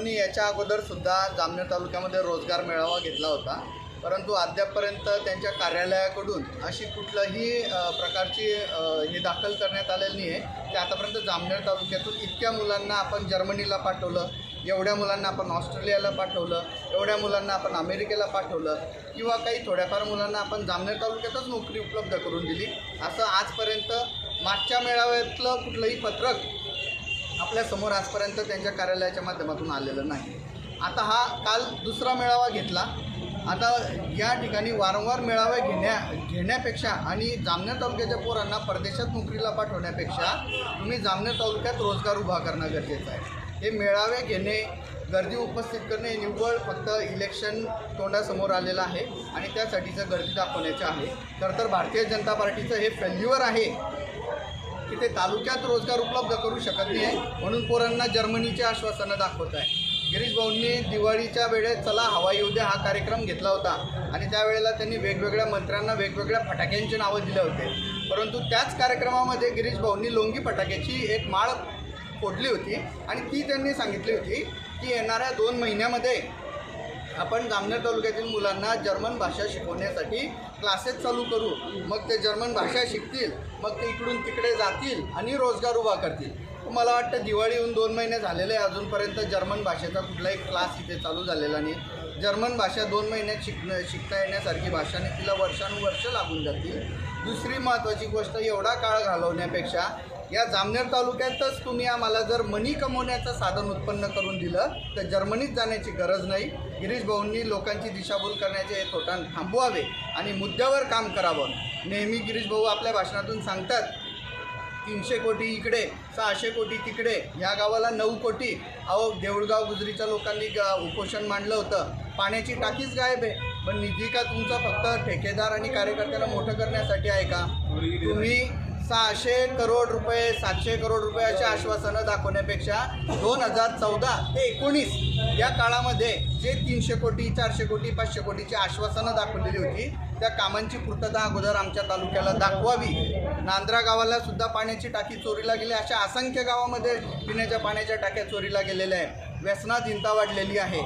मी याच्या अगोदरसुद्धा जामनेर तालुक्यामध्ये रोजगार मेळावा घेतला होता. परंतु अद्यापपर्यंत त्यांच्या कार्यालयाकडून अशी कुठलंही प्रकारची हे दाखल करण्यात आलेली नाही आहे ते आतापर्यंत जामनेर तालुक्यातून इतक्या मुलांना आपण जर्मनीला पाठवलं एवढ्या मुलांना आपण ऑस्ट्रेलियाला पाठवलं एवढ्या मुलांना आपण अमेरिकेला पाठवलं किंवा काही थोड्याफार मुलांना आपण जामनेर तालुक्यातच नोकरी उपलब्ध करून दिली. असं आजपर्यंत मागच्या मेळाव्यातलं कुठलंही पत्रक आपल्यासमोर आजपर्यंत त्यांच्या कार्यालयाच्या माध्यमातून आलेलं नाही. आता हा काल दुसरा मेळावा घेतला. आता या ठिकाणी वारंवार मेळावे घेण्या घेण्यापेक्षा आणि जामनेर तालुक्याच्या पोरांना परदेशात नोकरीला पाठवण्यापेक्षा तुम्ही जामनेर तालुक्यात रोजगार उभा करणं गरजेचं आहे. हे मेळावे घेणे गर्दी उपस्थित करणे निव्वळ फक्त इलेक्शन तोंडासमोर आलेलं आहे आणि त्यासाठीचं गर्दी दाखवण्याचं आहे. खरं तर भारतीय जनता पार्टीचं हे फेल्युअर आहे. की ते तालुक्यात रोजगार उपलब्ध करू शकत नाही म्हणून पोरांना जर्मनीचे आश्वासनं दाखवत आहे. गिरीश भाऊंनी दिवाळीच्या वेळेस चला हवा येऊ द्या हा कार्यक्रम घेतला होता. आणि त्यावेळेला त्यांनी वेगवेगळ्या मंत्र्यांना वेगवेगळ्या फटाक्यांची नावं दिले होते. परंतु त्याच कार्यक्रमामध्ये गिरीश भाऊंनी लोंगी फटाक्याची एक माळ फोडली होती. आणि ती त्यांनी सांगितली होती की येणाऱ्या दोन महिन्यामध्ये आपण जामनेर तालुक्यातील मुलांना जर्मन भाषा शिकवण्यासाठी क्लासेस चालू करू. मग ते जर्मन भाषा शिकतील मग ते इकडून तिकडे जातील आणि रोजगार उभा करतील. मला वाटतं दिवाळी येऊन दोन महिने झालेले आहे अजूनपर्यंत जर्मन भाषेचा कुठलाही क्लास इथे चालू झालेला नाही. जर्मन भाषा दोन महिन्यात शिकणं शिकता येण्यासारखी भाषा नाही तिला वर्षानुवर्ष लागून जातील. दुसरी महत्त्वाची गोष्ट एवढा काळ घालवण्यापेक्षा या जामनेर तालुक्यातच तुम्ही आम्हाला जर मनी कमवण्याचं साधन उत्पन्न करून दिलं तर जर्मनीत जाण्याची गरज नाही. गिरीश भाऊंनी लोकांची दिशाभूल करण्याचे हे थोटान थांबवावे आणि मुद्द्यावर काम करावं. नेहमी गिरीश भाऊ आपल्या भाषणातून सांगतात तीनशे कोटी इकडे सहाशे कोटी तिकडे ह्या गावाला नऊ कोटी. अहो देऊळगाव गुजरीच्या लोकांनी ग- उपोषण मांडलं होतं. पाण्याची टाकीच गायब आहे. पण निधी का तुमचा फक्त ठेकेदार आणि कार्यकर्त्याला मोठं करण्यासाठी आहे का? तुम्ही सहाशे करोड रुपये सातशे करोड रुपयाच्या आश्वासनं दाखवण्यापेक्षा दोन हजार चौदा ते एकोणीस या काळामध्ये जे तीनशे कोटी चारशे कोटी पाचशे कोटीची आश्वासनं दाखवलेली होती त्या कामांची पूर्तता अगोदर आमच्या तालुक्याला दाखवावी. नांद्रा गावाला सुद्धा पाण्याची टाकी चोरीला गेली अशा असंख्य गावामध्ये पिण्याच्या पाण्याच्या टाक्या चोरीला गेलेल्या आहे व्यसनात चिंता वाढलेली आहे.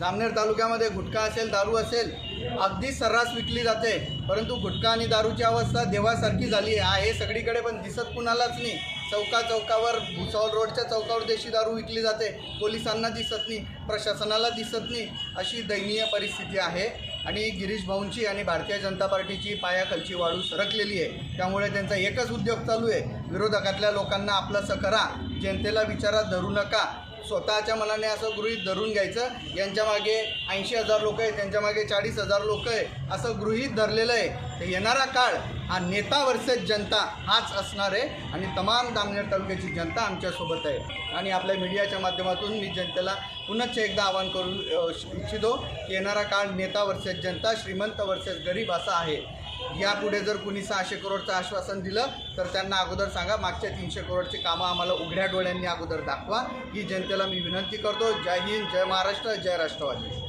जामनेर तालुक्यामध्ये गुटखा असेल दारू असेल अगदी सर्रास विकली जाते. परंतु गुटखा आणि दारूची अवस्था देवासारखी झाली आहे. हे सगळीकडे पण दिसत कुणालाच नाही. चौका चौकावर भुसावळ रोडच्या चौकावर देशी दारू विकली जाते. पोलिसांना दिसत नाही. प्रशासनाला दिसत नाही. अशी दयनीय परिस्थिती आहे. आणि गिरीश भाऊंची आणि भारतीय जनता पार्टीची पायाखालची वाळू सरकलेली आहे. त्यामुळे त्यांचा एकच उद्योग चालू आहे. विरोधकातल्या लोकांना आपलंसं करा. जनतेला विचारात धरू नका. स्वतःच्या मनाने असं गृहीत धरून घ्यायचं. यांच्या मागे ऐंशी हजार लोक आहे त्यांच्या मागे चाळीस हजार लोक आहे असं गृहीत धरलेलं आहे. तर येणारा काळ हा नेता वर्सेस जनता हाच असणार आहे आणि तमाम दामनेर तालुक्याची जनता आमच्यासोबत आहे. आणि आपल्या मीडियाच्या माध्यमातून मी जनतेला पुनश्च एकदा आवाहन करू इच्छितो की येणारा काळ नेता वर्सेस जनता श्रीमंत वर्सेस गरीब असा आहे. यापुढे जर कुणी सहाशे करोडचं आश्वासन दिलं तर त्यांना अगोदर सांगा मागच्या तीनशे करोडची कामं आम्हाला उघड्या डोळ्यांनी अगोदर दाखवा. ही जनतेला मी विनंती करतो. जय हिंद जय महाराष्ट्र जय राष्ट्रवादी.